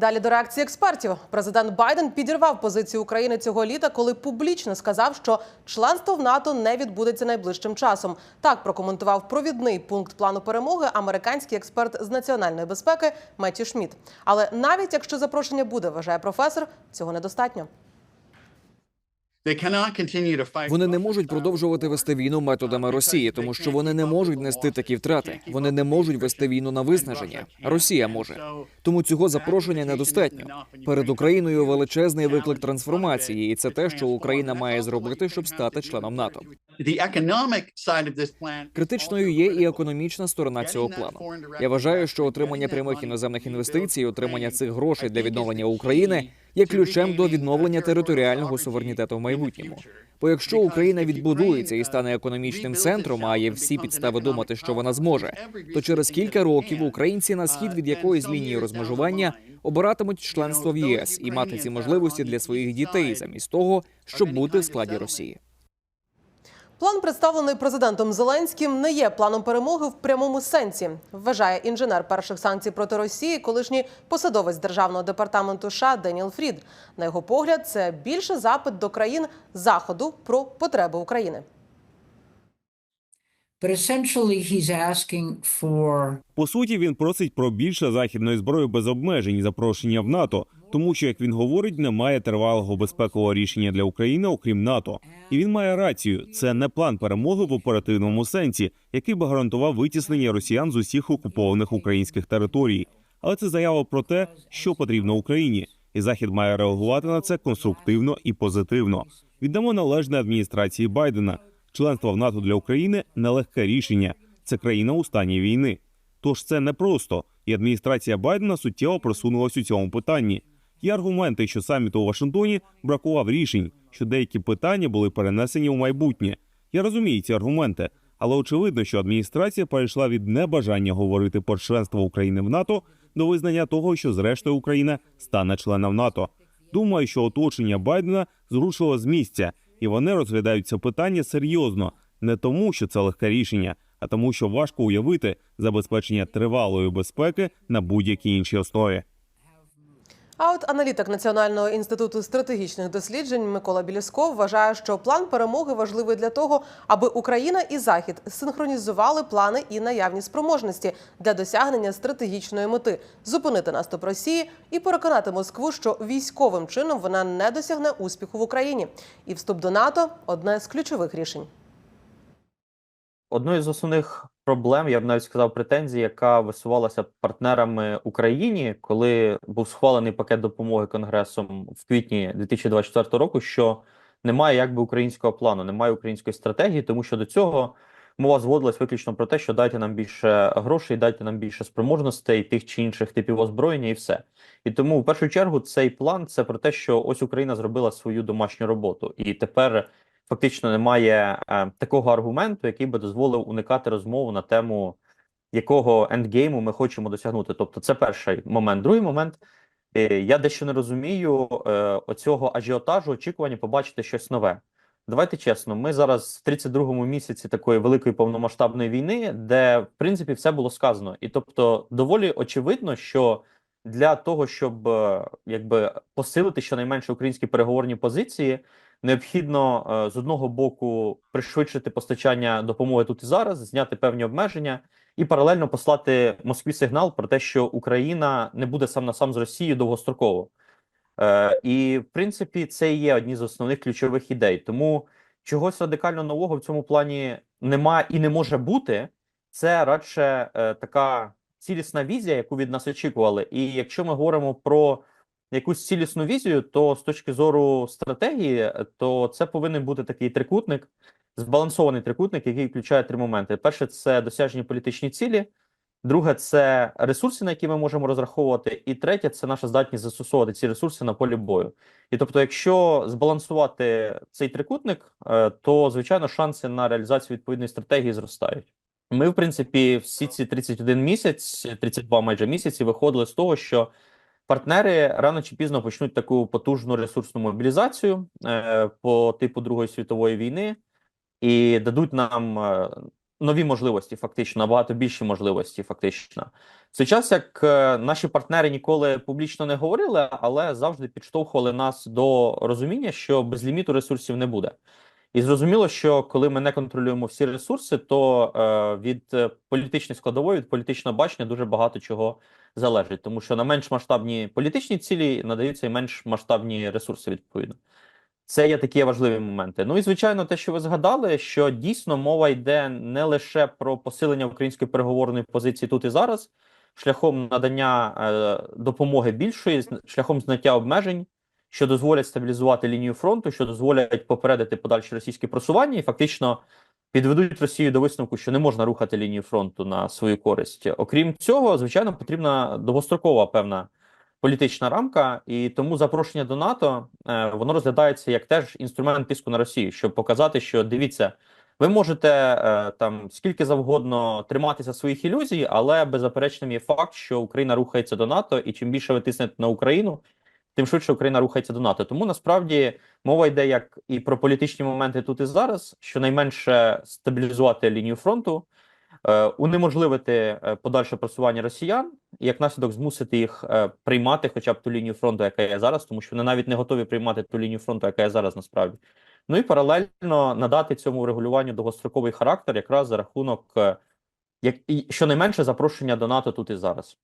Далі до реакції експертів. Президент Байден підірвав позицію України цього літа, коли публічно сказав, що членство в НАТО не відбудеться найближчим часом. Так прокоментував провідний пункт плану перемоги американський експерт з національної безпеки Меті Шмідт. Але навіть якщо запрошення буде, вважає професор, цього недостатньо. Вони не можуть продовжувати вести війну методами Росії, тому що вони не можуть нести такі втрати. Вони не можуть вести війну на виснаження. Росія може. Тому цього запрошення недостатньо. Перед Україною величезний виклик трансформації, і це те, що Україна має зробити, щоб стати членом НАТО. Критичною є і економічна сторона цього плану. Я вважаю, що отримання прямих іноземних інвестицій, отримання цих грошей для відновлення України є ключем до відновлення територіального суверенітету в майбутньому. Бо якщо Україна відбудується і стане економічним центром, а є всі підстави думати, що вона зможе, то через кілька років українці на схід від якоїсь лінії розмежування обиратимуть членство в ЄС і мати ці можливості для своїх дітей замість того, щоб бути в складі Росії. План, представлений президентом Зеленським, не є планом перемоги в прямому сенсі, вважає інженер перших санкцій проти Росії, колишній посадовець державного департаменту США Деніел Фрід. На його погляд, це більше запит до країн заходу про потреби України. По суті, він просить про більше західної зброї без обмежень і запрошення в НАТО, тому що, як він говорить, немає тривалого безпекового рішення для України, окрім НАТО. І він має рацію. Це не план перемоги в оперативному сенсі, який би гарантував витіснення росіян з усіх окупованих українських територій. Але це заява про те, що потрібно Україні, і Захід має реагувати на це конструктивно і позитивно. Віддамо належне адміністрації Байдена. Членство в НАТО для України нелегке рішення. Це країна у стані війни. Тож це непросто, і адміністрація Байдена суттєво просунулась у цьому питанні. Є аргументи, що саміту у Вашингтоні бракував рішень, що деякі питання були перенесені у майбутнє. Я розумію ці аргументи, але очевидно, що адміністрація перейшла від небажання говорити про членство України в НАТО до визнання того, що зрештою Україна стане членом НАТО. Думаю, що оточення Байдена зрушило з місця, і вони розглядають це питання серйозно, не тому, що це легке рішення, а тому, що важко уявити забезпечення тривалої безпеки на будь-якій іншій основі. А от аналітик Національного інституту стратегічних досліджень Микола Білісков вважає, що план перемоги важливий для того, аби Україна і Захід синхронізували плани і наявні спроможності для досягнення стратегічної мети зупинити наступ Росії і переконати Москву, що військовим чином вона не досягне успіху в Україні. І вступ до НАТО одне з ключових рішень. Одною з основних проблем, я б навіть сказав, претензій, яка висувалася партнерами Україні, коли був схвалений пакет допомоги Конгресом в квітні 2024 року, що немає якби українського плану, немає української стратегії, тому що до цього мова зводилась виключно про те, що дайте нам більше грошей, дайте нам більше спроможностей, тих чи інших типів озброєння, і все. І тому, в першу чергу, цей план це про те, що ось Україна зробила свою домашню роботу, і тепер фактично немає е, такого аргументу, який би дозволив уникати розмову на тему якого ендгейму ми хочемо досягнути. Тобто, це перший момент. Другий момент. е, Я дещо не розумію е, оцього ажіотажу, очікування побачити щось нове. Давайте чесно, ми зараз в 32-му місяці такої великої повномасштабної війни, де в принципі все було сказано, і тобто доволі очевидно, що для того, щоб е, якби посилити щонайменше українські переговорні позиції, необхідно е, з одного боку пришвидшити постачання допомоги тут і зараз, зняти певні обмеження, і паралельно послати Москві сигнал про те, що Україна не буде сам на сам з Росією довгостроково. Е, і в принципі, це і є одні з основних ключових ідей. Тому чогось радикально нового в цьому плані нема і не може бути. Це радше е, така цілісна візія, яку від нас очікували. І якщо ми говоримо про якусь цілісну візію, то з точки зору стратегії, то це повинен бути такий трикутник, збалансований трикутник, який включає три моменти: перше це досяжні політичні цілі. Друге, це ресурси, на які ми можемо розраховувати, і третє це наша здатність застосовувати ці ресурси на полі бою. І тобто, якщо збалансувати цей трикутник, е, то звичайно шанси на реалізацію відповідної стратегії зростають. Ми, в принципі, всі ці 31 місяць, 32 майже місяці, виходили з того, що партнери рано чи пізно почнуть таку потужну ресурсну мобілізацію е, по типу Другої світової війни і дадуть нам е, нові можливості, фактично, набагато більші можливості, фактично. В той час, як е, наші партнери ніколи публічно не говорили, але завжди підштовхували нас до розуміння, що без ліміту ресурсів не буде. І зрозуміло, що коли ми не контролюємо всі ресурси, то е, від політичної складової, від політичного бачення дуже багато чого залежить, тому що на менш масштабні політичні цілі надаються і менш масштабні ресурси відповідно. Це є такі важливі моменти. Ну і звичайно, те, що ви згадали, що дійсно мова йде не лише про посилення української переговорної позиції тут і зараз, шляхом надання е, допомоги більшої, шляхом зняття обмежень, що дозволять стабілізувати лінію фронту, що дозволять попередити подальші російські просування, і фактично підведуть Росію до висновку, що не можна рухати лінію фронту на свою користь. Окрім цього, звичайно, потрібна довгострокова певна політична рамка, і тому запрошення до НАТО е, воно розглядається як теж інструмент тиску на Росію, щоб показати, що дивіться, ви можете е, там скільки завгодно триматися своїх ілюзій, але беззаперечним є факт, що Україна рухається до НАТО, і чим більше ви тиснете на Україну, тим швидше Україна рухається до НАТО. Тому насправді мова йде як і про політичні моменти тут і зараз, щонайменше стабілізувати лінію фронту, е, унеможливити е, подальше просування росіян, і як наслідок змусити їх е, приймати хоча б ту лінію фронту, яка є зараз, тому що вони навіть не готові приймати ту лінію фронту, яка є зараз насправді. Ну і паралельно надати цьому регулюванню довгостроковий характер, якраз за рахунок е, як і щонайменше запрошення до НАТО тут і зараз.